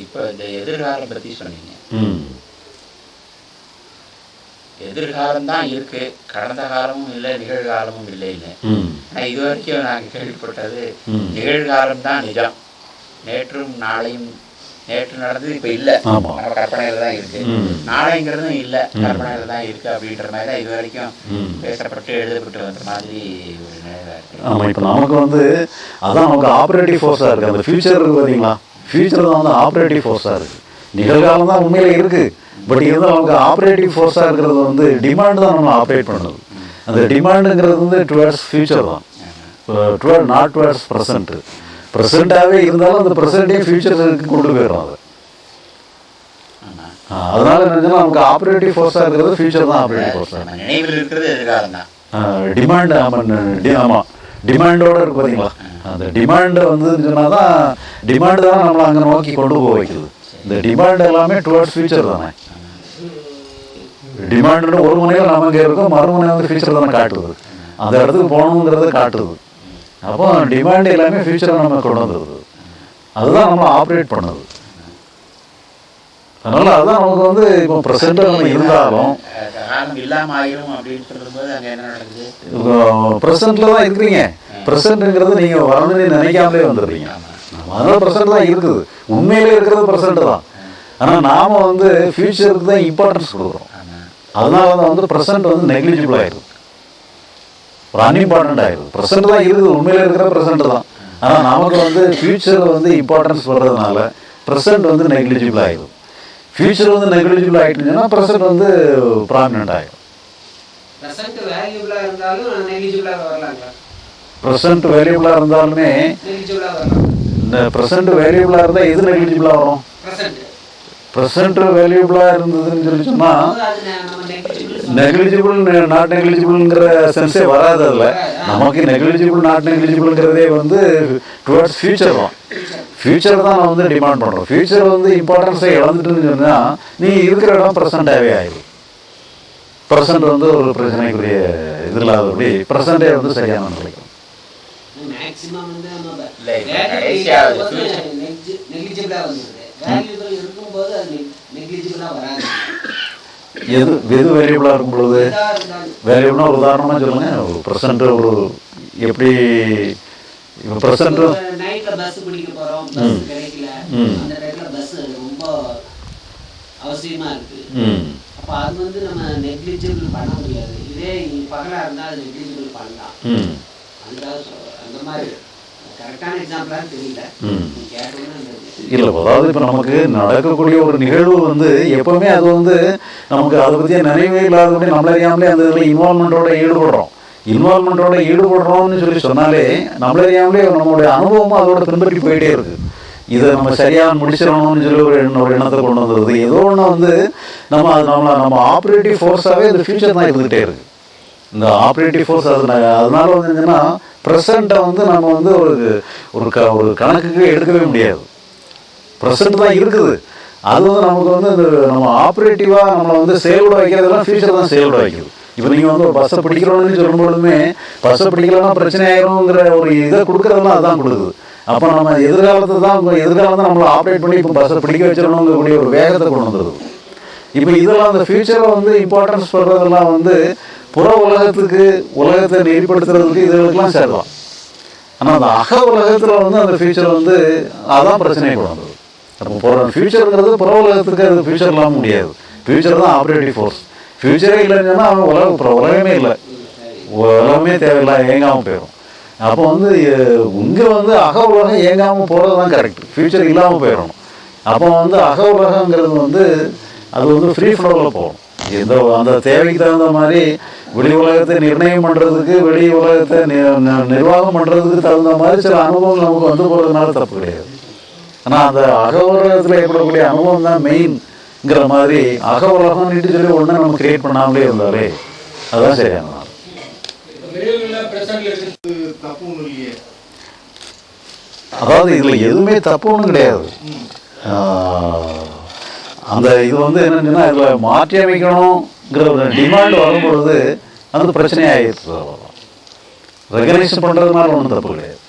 இப்போ இந்த எதிர்காலம் பற்றி சொன்னீங்க. எதிர்காலம் தான் இருக்கு. கடந்த காலமும் இல்லை நிகழ்காலமும் இல்லை இல்லை ம். ஆனால் இது வரைக்கும் நாங்கள் கேள்விப்பட்டது. நிகழ்காலம் தான் நிஜம். நேற்றும் நாளையும் நேற்று நடந்தது இப்போ இல்லை. நம்ம கற்பனையில் தான் இருக்கு. நாளைங்கிறதும் இல்லை. கற்பனையில் தான் இருக்கு அப்படின்ற மாதிரி தான் இது வரைக்கும். பேசப்பட்டு எழுதப்பட்டு வந்த மாதிரி ஒரு நினைவாக இருக்கு. ஆமாம் இப்போ நமக்கு வந்து அதான் நமக்கு ஆப்ரேட்டிவ் ஃபோர்ஸாக இருக்குது அந்த ஃபியூச்சர் பார்த்தீங்களா ஃபியூச்சர் தான் வந்து ஆப்ரேட்டிவ் ஃபோர்ஸாக இருக்குது நிகழ்காலம் தான் உண்மையில் இருக்குது பட் இருந்தாலும் நமக்கு ஆப்ரேட்டிவ் ஃபோர்ஸாக இருக்கிறது வந்து டிமாண்ட் தான் நம்ம ஆப்ரேட் பண்ணுது. அந்த டிமாண்டுங்கிறது வந்து டுவர்ட்ஸ் ஃபியூச்சர் தான். டுவர்ட் நாட் டுவர்ட்ஸ் ப்ரெசண்ட்டு ப்ரெசண்ட்டாகவே இருந்தாலும் அந்த ப்ரெசண்ட்டே ஃபியூச்சருக்கு கொண்டு போயிடும் அது. அதனால என்னன்னா நமக்கு ஆப்ரேட்டிவ் ஃபோர்ஸாக இருக்கிறது ஃபியூச்சர் தான் ஆப்ரேட்டிவ் ஃபோர்ஸாக நம்ம நினைவில் இருக்கிறது எதிர்காலம் தான். டிமாண்ட் ஆமாம் ஆமாம் டிமாண்டோட இருக்கு பார்த்தீங்களா அந்த டிமாண்டு வந்து சொன்னால் தான் டிமாண்டு தான் நம்மளை அங்கே நோக்கி கொண்டு போக வைக்குது இந்த டிமாண்ட் எல்லாமே டுவர்ட்ஸ் ஃபியூச்சர் தானே டிமாண்டுன்னு ஒரு முனையில் நம்ம இங்கே இருக்கோம் மறுமுனை வந்து ஃபியூச்சர் தானே காட்டுது அந்த இடத்துக்கு போகணுங்கிறத காட்டுது அப்போ டிமாண்ட் எல்லாமே ஃபியூச்சரை நம்ம கொண்டு வந்துடுது அதுதான் நம்மளை ஆப்ரேட் பண்ணுது அதனால அதுதான் நமக்கு வந்து இப்போ ப்ரெசென்ட்டாக நம்ம இருந்தாலும் அஹ் காலம் ஆயிரும் அப்படின்னு சொல்லும்போது அங்கே என்ன நடக்குது ப்ரெசென்ட்டில் தான் இருக்கிறீங்க ப்ரெசென்ட்ங்கிறது நீங்கள் வரணும்னு நினைக்காமலே வந்துடுறீங்க. அதனால் ப்ரெசென்ட் தான் இருக்குது. உண்மையிலே இருக்கிறது ப்ரெசென்ட் தான். ஆனால் நாம வந்து ஃபியூச்சருக்கு தான் இம்பார்ட்டன்ஸ் கொடுக்குறோம். அதனால தான் வந்து ப்ரெசென்ட் வந்து நெக்லிஜிபிள் ஆயிடுது. ஒரு அன்இம்பார்ட்டன்ட் ஆயிடுது. ப்ரெசென்ட் தான் இருக்குது. உண்மையில இருக்கிற ப்ரெசென்ட் தான். ஆனால் நமக்கு வந்து ஃபியூச்சர் வந்து இம்பார்ட்டன்ஸ் வர்றதுனால ப்ரெசென்ட் வந்து நெக்லிஜிபிள் ஆயிடும் ஃபியூச்சர் வந்து நெக்லிஜிபிள் ஆகிட்டுன்னா ப்ரெசென்ட் வந்து ப்ராமினென்ட் ஆயிடும். ப்ரெசன்ட் வேல்யூபிளா இருந்தாலும் இந்த ப்ரெசென்ட் வேரியபிளாக இருந்தால் எது நெகிழிபிளாக வரும்? ப்ரெசன்ட் வேல்யூபிளாக இருந்ததுன்னு சொல்லி சொன்னால் நெகிழிஜிபிள் நாட் நெகிழிஜிபிள்ங்கிற சென்ஸே வராது அதில். நமக்கு நெகிழிஜிபிள் நாட் நெகிழிஜிபிள்ங்கிறதே வந்து டுவர்ட்ஸ் ஃபியூச்சர் தான். ஃபியூச்சர் தான் நான் வந்து டிமாண்ட் பண்ணுறோம் ஃபியூச்சர் வந்து இம்பார்ட்டன்ஸை இழந்துட்டுன்னு சொன்னால் நீ இருக்கிற இடம் ப்ரெசண்ட்டாகவே ஆயிடும் ப்ரெசென்ட் வந்து ஒரு பிரச்சனைக்குரிய இது இல்லாதபடி ப்ரெசென்ட்டே வந்து சரியான நிலைக்கும் மேக்ஸிமம் வந்து நம்ம நெகிஜிபிளா வந்துருது வேல்யூபிள் இருக்கும்போது அது நெகிஜிபிளா வராது. எது எது வேரியபிளாக இருக்கும் பொழுது? இதா இருந்தாலும் வேரியபிள்னா ஒரு உதாரணமாக சொல்லுங்கள் ஒரு ப்ரெசென்ட் ஒரு எப்படி இப்போ ப்ரெசென்ட் நைட்ல பஸ் பிடிக்க போறோம். பஸ் கிடைக்கல. ம். அந்த டைம்ல பஸ் ரொம்ப அவசியமா இருக்கு. அப்ப அது வந்து நம்ம நெக்லிஜிபிள் பண்ண முடியாது. இதே பகலா இருந்தா அது நெக்லிஜிபிள் பண்ணலாம். இல்லை அதாவது இப்போ நமக்கு நடக்கக்கூடிய ஒரு நிகழ்வு வந்து எப்பவுமே அது வந்து நமக்கு அதை பற்றிய நினைவே இல்லாதபடி நம்மள அறியாமலே அந்த இதில் இன்வால்மெண்ட்டோட ஈடுபடுறோம். இன்வால்மெண்ட்டோட ஈடுபடுறோம்னு சொல்லி சொன்னாலே நம்மள அறியாமலே நம்மளுடைய அனுபவமும் அதோட பின்பற்றி போயிட்டே இருக்கு. இதை நம்ம சரியாக முடிச்சிடணும்னு சொல்லி ஒரு ஒரு எண்ணத்தை கொண்டு வந்தது. ஏதோ ஒன்று வந்து நம்ம அது நம்மளை நம்ம ஆப்ரேட்டிவ் ஃபோர்ஸாகவே இந்த ஃபியூச்சர் தான் இருந்துகிட்டே இருக்கு. இந்த ஆப்ரேட்டிவ் ஃபோர்ஸ் அது அதனால வந்து என்னன்னா ப்ரெசண்ட்டை வந்து நம்ம வந்து ஒரு ஒரு க ஒரு கணக்குக்கு எடுக்கவே முடியாது. ப்ரெசண்ட் தான் இருக்குது. அது வந்து நமக்கு வந்து இந்த நம்ம ஆப்ரேட்டிவாக நம்மளை வந்து செயல்பட வைக்கிறதெல்லாம் ஃபியூச்சர் தான் செயல்பட வைக்குது. இப்போ நீங்கள் வந்து ஒரு பஸ்ஸை பிடிக்கிறோம்னு சொல்லும்பொழுதுமே பஸ்ஸை பிடிக்கலன்னா பிரச்சனை ஆயிரும்ங்கிற ஒரு இதை கொடுக்குறதெல்லாம் அதுதான் கொடுக்குது. அப்போ நம்ம எதிர்காலத்தை தான் எதிர்காலத்தை நம்மளை ஆப்ரேட் பண்ணி இப்போ பஸ்ஸை பிடிக்க வச்சிடணுங்கிற கூடிய ஒரு வேகத்தை கொண்டு வந்துடுது இப்போ இதெல்லாம் அந்த ஃபியூச்சரை வந்து இம்பார்ட்டன்ஸ் பண்ணுறதெல்லாம் வந்து புற உலகத்துக்கு உலகத்தை நெறிப்படுத்துறதுக்கு இதுகளுக்கெல்லாம் சேரலாம். ஆனால் அந்த அக உலகத்தில் வந்து அந்த ஃபியூச்சர் வந்து அதான் பிரச்சனையை கொண்டு வந்தது. அப்போ புற ஃபியூச்சருங்கிறது புற உலகத்துக்கு அது ஃபியூச்சர் இல்லாமல் முடியாது. ஃபியூச்சர் தான் ஆப்ரேட்டிவ் ஃபோர்ஸ் ஃபியூச்சரே இல்லைன்னு சொன்னால் அவன் உலகம் புற உலகமே இல்லை. உலகமே தேவையில்லை ஏங்காமல் போயிடும் அப்போ வந்து இங்கே வந்து அக உலகம் ஏங்காமல் போகிறது தான் கரெக்ட் ஃபியூச்சர் இல்லாமல் போயிடணும் அப்போ வந்து அக உலகங்கிறது வந்து அது வந்து ஃப்ரீ ஃப்ளோவில் போகணும் எந்த அந்த தேவைக்கு தகுந்த மாதிரி வெளி உலகத்தை நிர்ணயம் பண்ணுறதுக்கு வெளி உலகத்தை நி- நிர்வாகம் பண்ணுறதுக்கு தகுந்த மாதிரி சில அனுபவங்கள் நமக்கு வந்து போகிறதுனால தப்பு கிடையாது. ஆனால் அந்த அக உலகத்தில் ஏற்படக்கூடிய அனுபவம் தான் மெயின்ங்கிற மாதிரி அக உலகம் நீட்டு சொல்லி ஒன்று நம்ம கிரியேட் பண்ணாமலே இருந்தாலே அதுதான் சரியான அதாவது இதில் எதுவுமே தப்பு ஒன்றும் கிடையாது. அந்த இது வந்து என்னன்னா இதில் மாற்றி அமைக்கணுங்கிற ஒரு டிமாண்ட் வரும்பொழுது அது பிரச்சனையாகிடுது ரெகனைஸ் பண்ணுறதுனால ஒன்றும் தப்பு கிடையாது.